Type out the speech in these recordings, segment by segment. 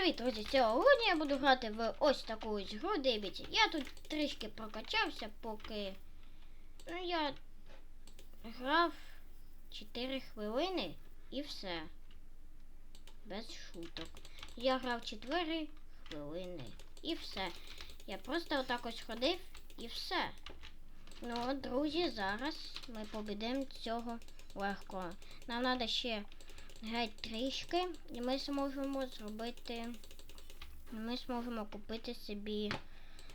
Привіт, друзі! Сьогодні я буду грати в ось таку ось гру. Дивіться, я тут трішки прокачався, поки ну, я грав 4 хвилини і все. Без шуток. Я грав 4 хвилини і все. Я просто отак ось ходив і все. Ну, друзі, зараз ми побідемо цього легко. Нам треба ще геть трішки, і ми зможемо зробити. Ми зможемо купити собі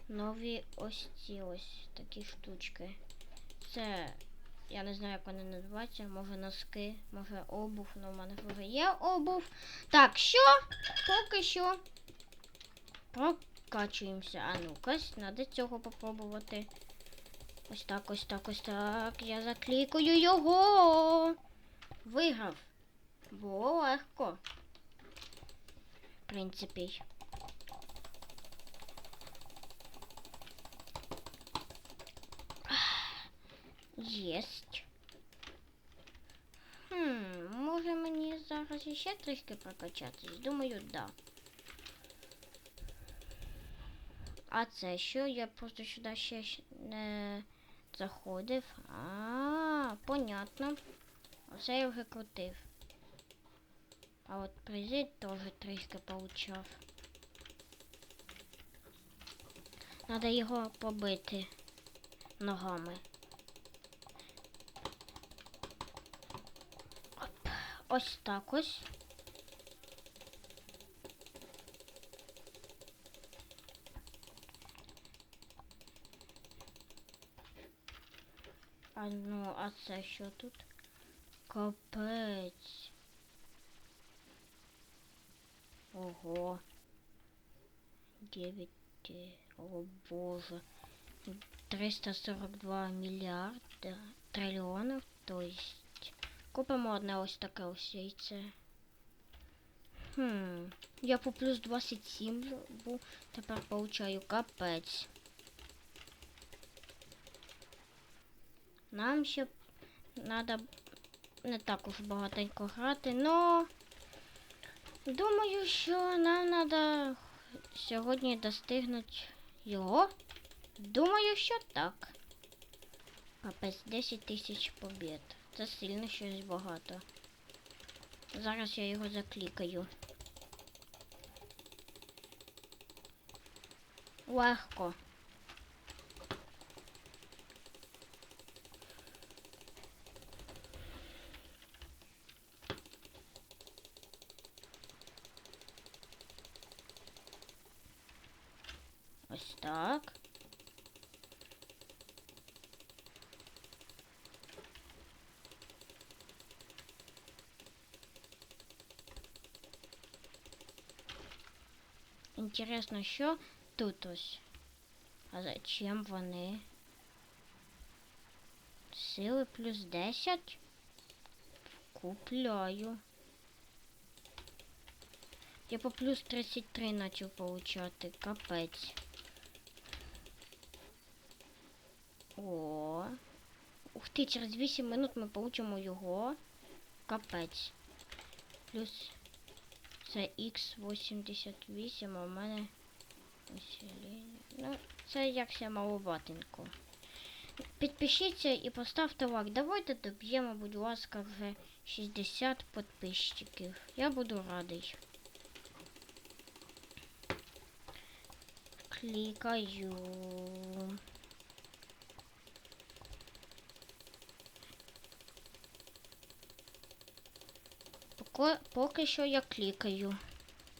нові ось ці ось такі штучки. Це, я не знаю, як вони називаються, може носки, може обув, ну в мене вже є обув. Так, що? Поки що прокачуємося. А ну-ка, треба цього попробувати. Ось так, ось так, ось так. Я заклікаю його. Виграв. Було легко. В принципі. Єсть. Хм, може мені зараз іще трішки прокачатись? Думаю, да. А це що? Я просто сюди ще не заходив. А, понятно. Оце я вже крутив. А от призи теж трішки получав. Надо його побити ногами. Оп. Ось так ось. А ну, а це що тут? Капець. Ого. Девять. э, О боже. 342 мільярда трильйонів. То есть. Купимо одне ось таке ось. Хм. Я по плюс 27 бу- тепер получаю капець. Нам ще треба не так уж багатенько грати, но думаю, що нам треба сьогодні достигнути його. Думаю, що так. Капець 10 тисяч побід. Це сильно щось багато. Зараз я його заклікаю. Легко. Ось так. Інтересно, що тут ось? А зачем вони? Сили плюс 10? Купляю. Я по плюс 33 начал получати. Капець. О. Ух ти, через 8 минут ми получимо його. Капець. Плюс це Х88, а в мене. Ну, це якся маловатенько. Підпишіться і поставте лайк. Давайте доб'ємо, будь ласка, вже 60 підписчиків. Я буду радий. Клікаю. Поки, що я клікаю.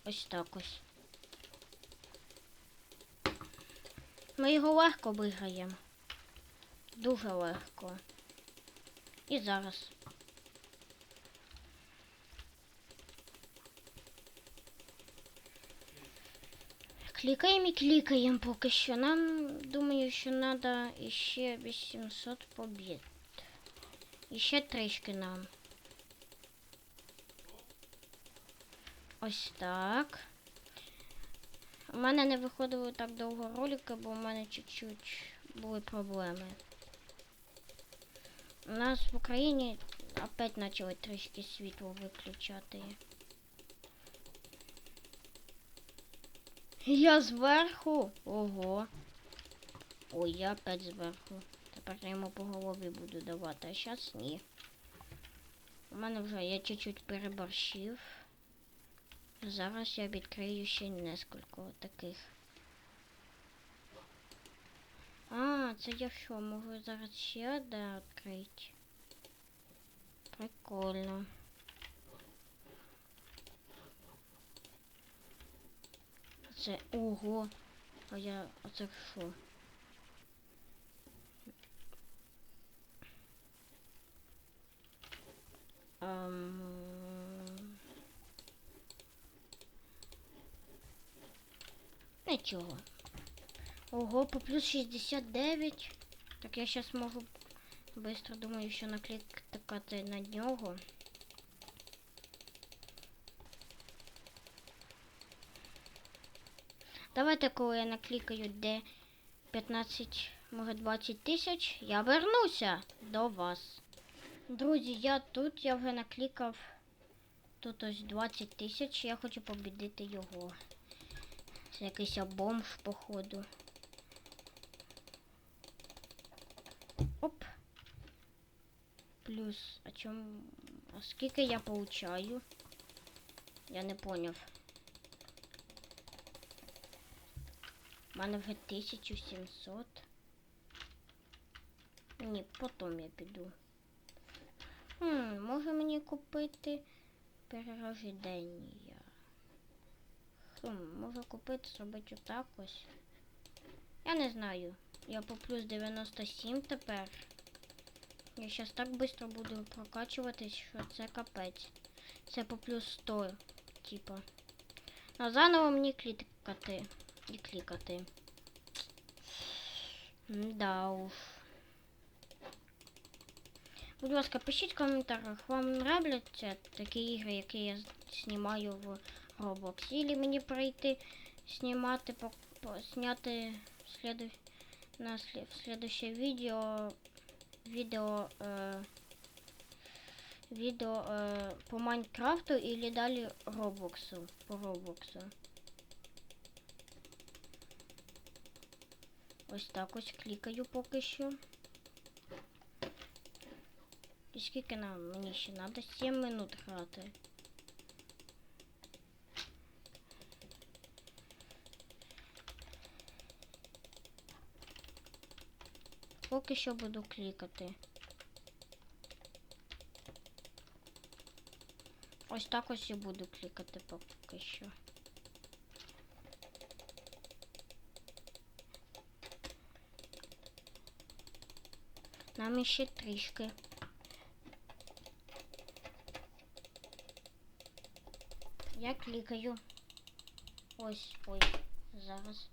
Ось так ось. Ми його легко виграємо. Дуже легко. І зараз. Клікаємо і клікаємо поки що. Нам думаю, що треба ще 800 побід. І ще трішки нам. Ось так. У мене не виходило так довго ролики, бо у мене чуть-чуть були проблеми. У нас в Україні опять почали трішки світло виключати. Я зверху. Ого. Ой, я опять зверху. Тепер я йому по голові буду давати, а зараз ні. У мене вже я чуть-чуть переборщив. Зараз я відкрию ще несколько таких. А, це я що, можу зараз ще одне відкрити? Прикольно. Це ого. А я. А це що? Ам... Нічого. Ого, по плюс 69. Так я сейчас можу быстро думаю, що накликати на нього. Давайте, коли я наклікаю де 15, може 20 тисяч, я вернуся до вас. Друзі, я тут, я вже наклікав тут ось 20 тисяч, я хочу побідити його. Це якийсь бомж, походу. Оп. Плюс, а чому? А скільки я получаю? Я не поняв. У мене вже 1700. Ні, потім я піду. Хм, може мені купити перерождення. Хм, можу купити, зробити отак ось. Я не знаю. Я по плюс 97 тепер. Я зараз так швидко буду прокачуватись, що це капець. Це по плюс 100, типа. А заново мені клікати. І клікати. Да уж. Будь ласка, пишіть в коментарях, вам нравляться такі ігри, які я знімаю в Roblox. Или мені прийти знімати, по, по, зняти следу, на в следующее видео видео э, видео э, по Майнкрафту или далі Роблоксу по Роблоксу. Ось так ось клікаю поки що. І скільки нам мені ще треба? 7 минут грати. Поки що буду клікати. Ось так ось і буду клікати поки що. Нам іще трішки. Я клікаю. Ось, ой, зараз.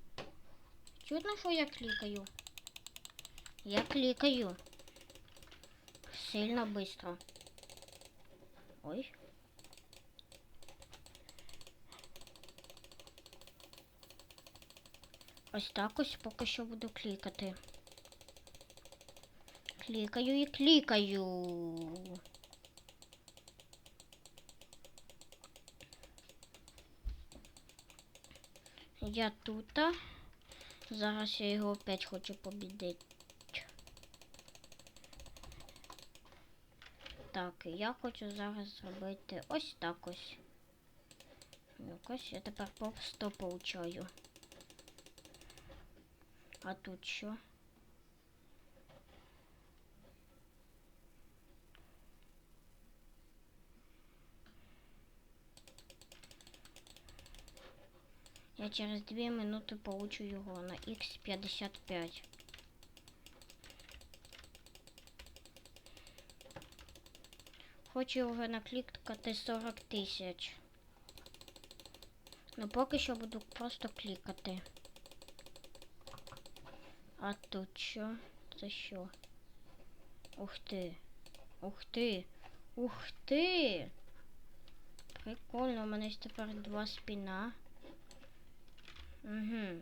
Чутно, що я клікаю? Я кликаю. Сильно быстро. Ой. Ось так ось поки що буду клікати. Клікаю і клікаю. Я тут. Зараз я його опять хочу побідити. Так, я хочу зараз зробити ось так ось. Якось я тепер 100 получаю. А тут що? Я через 2 минути получу його на X55. Хочу вже наклікати 40 тисяч. Ну поки що буду просто клікати. А тут що? Це що? Ух ти. Ух ти. Ух ти. Прикольно, у мене є тепер два спіна. Угу.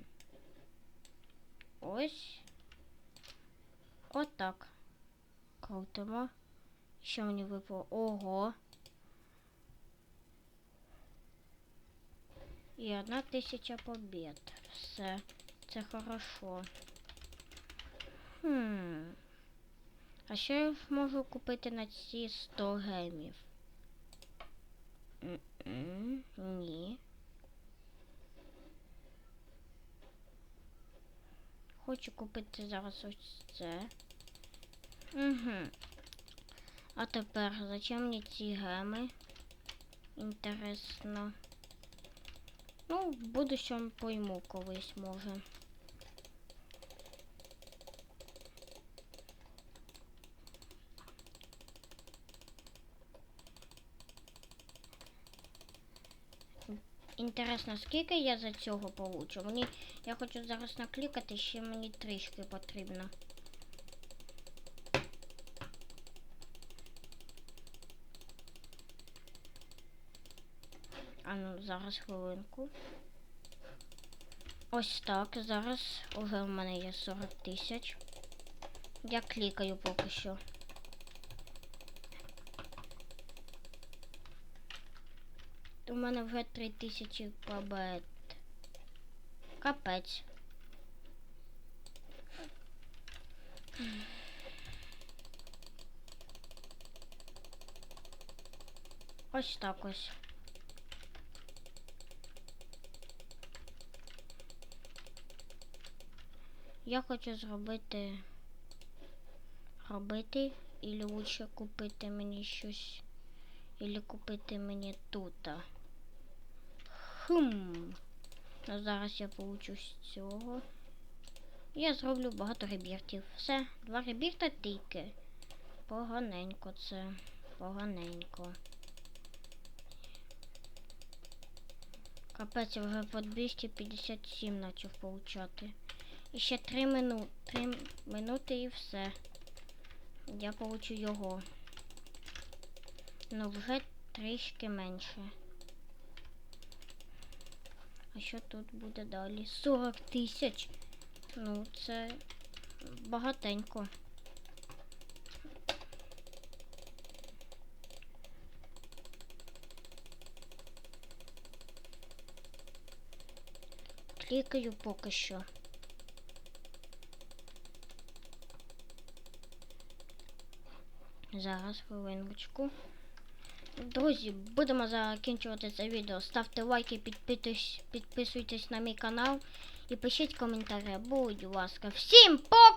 Ось. Отак. Крутимо. Що мені випало? Ого. І одна тисяча побід. Все. Це хорошо. Хм. А що я можу купити на ці 100 гемів? Ні. Хочу купити зараз ось це. Угу. А тепер зачем мені ці геми? Інтересно. Ну, в будущем пойму колись може. Інтересно, скільки я за цього получу? Мені я хочу зараз наклікати, ще мені трішки потрібно. А ну, зараз хвилинку. Ось так, зараз уже в мене є 40 тисяч. Я клікаю поки що. У мене вже 3 тисячі побед. Капець. Ось так ось. Я хочу зробити робити, і лучше купити мені щось, і купити мені тут. Хм. Ну зараз я получу з цього. Я зроблю багато ребіртів. Все, два ребірта тільки. Поганенько це. Поганенько. Капець, вже по 257 почав получати. І ще 3 мину... 3 минути і все. Я получу його. Ну вже трішки менше. А що тут буде далі? 40 тисяч. Ну, це багатенько. Клікаю поки що. Зараз хвилиночку. Друзі, будемо закінчувати це відео. Ставте лайки, підписуйтесь, підписуйтесь на мій канал і пишіть коментарі, будь ласка. Всім пока!